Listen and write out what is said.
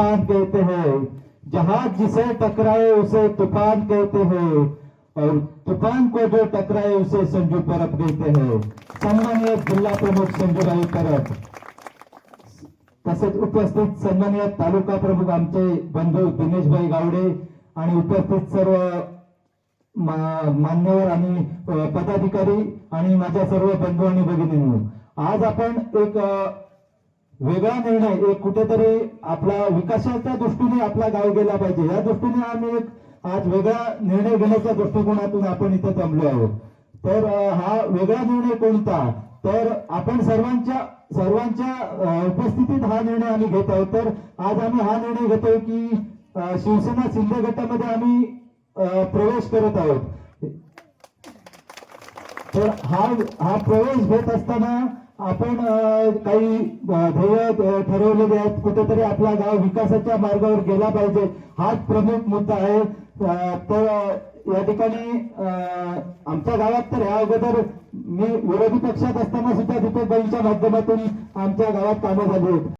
तूफान कहते हैं। जहाज जिसे टकराए उसे तूफान कहते हैं। और तूफान को जो टकराए उसे संजू परब कहते हैं। सन्मान्य जिल्हा प्रमुख संजूभाई परब। तसेच उपस्थित सन्मान्य तालुका प्रमुख आमचे बंधू दिनेशभाई गावडे आणि उपस्थित सर्व मान्यवर आणि पदाधिकारी आणि माझ्या सर्व बंधू आणि भगिनींनो आज आपण एक वेगळा निर्णय एक कुठेतरी आपला विकासाच्या दृष्टीने आपला गाव गेला पाहिजे. या दृष्टीने आम्ही एक आज वेगळा निर्णय घेण्याच्या दृष्टिकोनातून आपण इथे जमलो आहोत. तर हा वेगळा निर्णय कोणता? तर आपण सर्वांच्या सर्वांच्या उपस्थितीत हा निर्णय आम्ही घेत आहोत. तर आज आम्ही हा निर्णय घेतोय की शिवसेना शिंदे गटामध्ये आम्ही प्रवेश करत आहोत. तर हा हा प्रवेश घेत असताना आपण काही ध्येय ठरवलेले आहेत कुठेतरी आपला गाव विकासाच्या मार्गावर गेला पाहिजे हाच प्रमुख मुद्दा आहे. तर या ठिकाणी आमच्या गावात तर ह्या अगोदर मी विरोधी पक्षात असताना सुद्धा दीपक बाईंच्या माध्यमातून आमच्या गावात कामं झाली